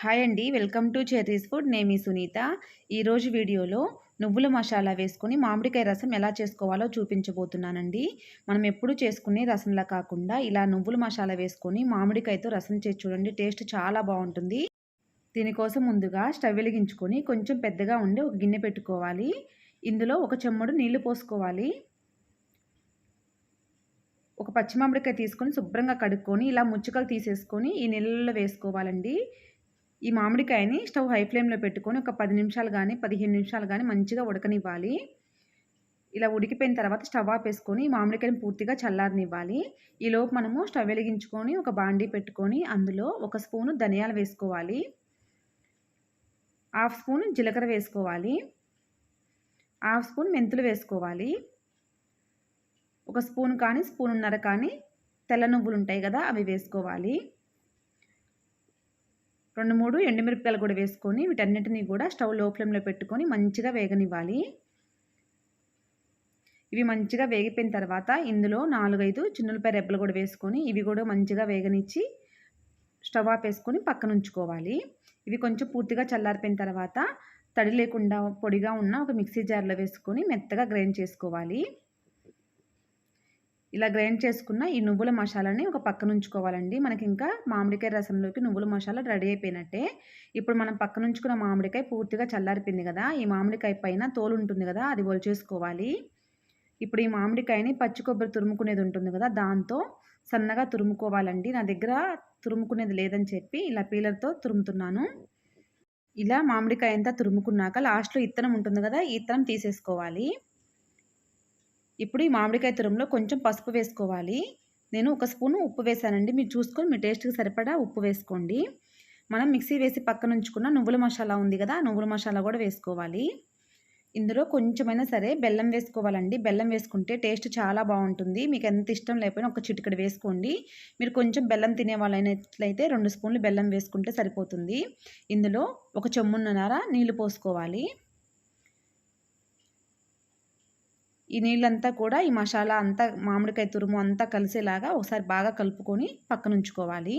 Hi అండి welcome to cherries food. నేమి సునీత. ఈరోజు వీడియోలో నువ్వుల మసాలా వేసుకొని మామిడికాయ రసం ఎలా చేసుకోవాలో చూపించబోతున్నానండి. మనం ఎప్పుడు చేసుకునే రసంలా కాకుండా ఇలా నువ్వుల మసాలా వేసుకొని మామిడికాయతో రసం చేసి చూడండి టేస్ట్ చాలా బాగుంటుంది. దీనికోసం ముందుగా స్టవ్ వెలిగించుకొని కొంచెం పెద్దగా ఉండి ఒక గిన్నె పెట్టుకోవాలి. ఇందులో ఒక చెమ్మడు నీళ్ళు పోసుకోవాలి. ఒక పచ్చి మామిడికాయ తీసుకొని శుభ్రంగా కడుక్కొని ఇలా ముచ్చుకలు తీసేసుకొని ఈ నీళ్ళలో వేసుకోవాలండి. ఈ మామిడికాయని స్టవ్ హై ఫ్లేమ్లో పెట్టుకొని ఒక పది నిమిషాలు కానీ పదిహేను నిమిషాలు కానీ మంచిగా ఉడకనివ్వాలి. ఇలా ఉడికిపోయిన తర్వాత స్టవ్ ఆపేసుకొని మామిడికాయని పూర్తిగా చల్లారనివ్వాలి. ఈలోపు మనము స్టవ్ వెలిగించుకొని ఒక బాండీ పెట్టుకొని అందులో ఒక స్పూను ధనియాలు వేసుకోవాలి. హాఫ్ స్పూన్ జీలకర్ర వేసుకోవాలి. హాఫ్ స్పూన్ మెంతులు వేసుకోవాలి. ఒక స్పూన్ కానీ స్పూన్ ఉన్నర కానీ తెల్ల నువ్వులు ఉంటాయి కదా అవి వేసుకోవాలి. రెండు మూడు ఎండుమిరపకాయలు కూడా వేసుకొని వీటన్నిటిని కూడా స్టవ్లో ఫ్లేమ్లో పెట్టుకొని మంచిగా వేగనివ్వాలి. ఇవి మంచిగా వేగిపోయిన తర్వాత ఇందులో నాలుగైదు చిన్నులపై రెబ్బలు కూడా వేసుకొని ఇవి కూడా మంచిగా వేగనిచ్చి స్టవ్ ఆఫ్ వేసుకొని పక్కన ఉంచుకోవాలి. ఇవి కొంచెం పూర్తిగా చల్లారిపోయిన తర్వాత తడి లేకుండా పొడిగా ఉన్న ఒక మిక్సీ జార్లో వేసుకొని మెత్తగా గ్రైండ్ చేసుకోవాలి. ఇలా గ్రైండ్ చేసుకున్న ఈ నువ్వుల మసాలాని ఒక పక్కన ఉంచుకోవాలండి. మనకి ఇంకా మామిడికాయ రసంలోకి నువ్వుల మసాలా రెడీ అయిపోయినట్టే. ఇప్పుడు మనం పక్కన ఉంచుకున్న మామిడికాయ పూర్తిగా చల్లారిపోయింది కదా. ఈ మామిడికాయ పైన తోలు ఉంటుంది కదా అది ఒలిచేసుకోవాలి. ఇప్పుడు ఈ మామిడికాయని పచ్చి కొబ్బరి తురుముకునేది ఉంటుంది కదా దాంతో సన్నగా తురుముకోవాలండి. నా దగ్గర తురుముకునేది లేదని చెప్పి ఇలా పీలర్తో తురుముతున్నాను. ఇలా మామిడికాయ అంతా తురుముకున్నాక లాస్ట్లో ఇత్తనం ఉంటుంది కదా ఈ ఇత్తనం తీసేసుకోవాలి. ఇప్పుడు ఈ మామిడికాయ తురంలో కొంచెం పసుపు వేసుకోవాలి. నేను ఒక స్పూను ఉప్పు వేసానండి. మీరు చూసుకొని మీ టేస్ట్కి సరిపడా ఉప్పు వేసుకోండి. మనం మిక్సీ వేసి పక్కన ఉంచుకున్న నువ్వుల మసాలా ఉంది కదా నువ్వుల మసాలా కూడా వేసుకోవాలి. ఇందులో కొంచెమైనా సరే బెల్లం వేసుకోవాలండి. బెల్లం వేసుకుంటే టేస్ట్ చాలా బాగుంటుంది. మీకు ఎంత ఇష్టం లేకపోయినా ఒక చిటికడ వేసుకోండి. మీరు కొంచెం బెల్లం తినే వాళ్ళైనట్లయితే రెండు స్పూన్లు బెల్లం వేసుకుంటే సరిపోతుంది. ఇందులో ఒక చెమ్మున్నర నీళ్ళు పోసుకోవాలి. ఈ నీళ్ళంతా కూడా ఈ మసాలా అంతా మామిడికాయ తురుము అంతా కలిసేలాగా ఒకసారి బాగా కలుపుకొని పక్కన ఉంచుకోవాలి.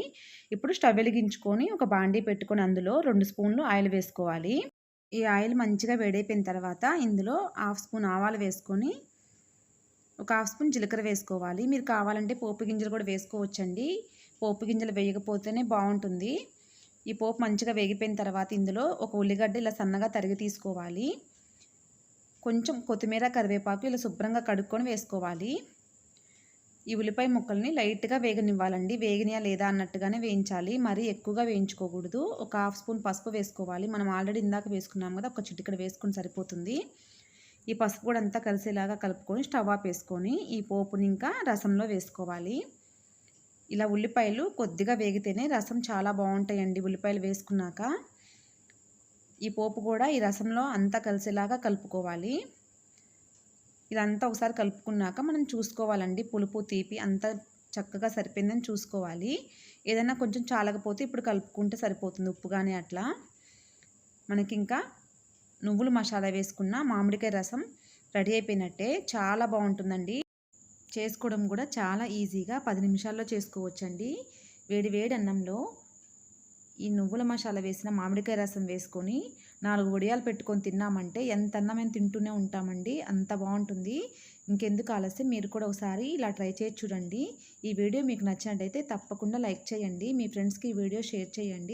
ఇప్పుడు స్టవ్ వెలిగించుకొని ఒక బాండీ పెట్టుకొని అందులో రెండు స్పూన్లు ఆయిల్ వేసుకోవాలి. ఈ ఆయిల్ మంచిగా వేడైపోయిన తర్వాత ఇందులో హాఫ్ స్పూన్ ఆవాలు వేసుకొని ఒక హాఫ్ స్పూన్ జీలకర్ర వేసుకోవాలి. మీరు కావాలంటే పోపు గింజలు కూడా వేసుకోవచ్చండి. పోపు గింజలు వేయకపోతేనే బాగుంటుంది. ఈ పోపు మంచిగా వేగిపోయిన తర్వాత ఇందులో ఒక ఉల్లిగడ్డ ఇలా సన్నగా తరిగి తీసుకోవాలి. కొంచెం కొత్తిమీర కరివేపాకు ఇలా శుభ్రంగా కడుక్కొని వేసుకోవాలి. ఈ ఉల్లిపాయ ముక్కల్ని లైట్గా వేగనివ్వాలండి. వేగినయా లేదా అన్నట్టుగానే వేయించాలి. మరీ ఎక్కువగా వేయించుకోకూడదు. ఒక హాఫ్ స్పూన్ పసుపు వేసుకోవాలి. మనం ఆల్రెడీ ఇందాక వేసుకున్నాం కదా ఒక చిటికడ వేసుకుని సరిపోతుంది. ఈ పసుపు కూడా అంతా కలిసేలాగా కలుపుకొని స్టవ్ ఆఫ్ వేసుకొని ఈ పోపుని ఇంకా రసంలో వేసుకోవాలి. ఇలా ఉల్లిపాయలు కొద్దిగా వేగితేనే రసం చాలా బాగుంటాయండి ఉల్లిపాయలు వేసుకున్నాక. ఈ పోపు కూడా ఈ రసంలో అంతా కలిసేలాగా కలుపుకోవాలి. ఇదంతా ఒకసారి కలుపుకున్నాక మనం చూసుకోవాలండి. పులుపు తీపి అంతా చక్కగా సరిపోయిందని చూసుకోవాలి. ఏదైనా కొంచెం చాలకపోతే ఇప్పుడు కలుపుకుంటే సరిపోతుంది ఉప్పు కానీ అట్లా. మనకి ఇంకా నువ్వులు మసాలా వేసుకున్న మామిడికాయ రసం రెడీ అయిపోయినట్టే చాలా బాగుంటుందండి. చేసుకోవడం కూడా చాలా ఈజీగా పది నిమిషాల్లో చేసుకోవచ్చండి. వేడి వేడి అన్నంలో ఈ నువ్వుల మసాలా వేసిన మామిడికాయ రసం వేసుకొని నాలుగు వడియాలు పెట్టుకొని తిన్నామంటే ఎంత అన్నమైన తింటూనే ఉంటామండి. అంత బాగుంటుంది. ఇంకెందుకు ఆలస్యం? మీరు కూడా ఒకసారి ఇలా ట్రై చేసి చూడండి. ఈ వీడియో మీకు నచ్చినట్టయితే తప్పకుండా లైక్ చేయండి. మీ ఫ్రెండ్స్కి ఈ వీడియో షేర్ చేయండి.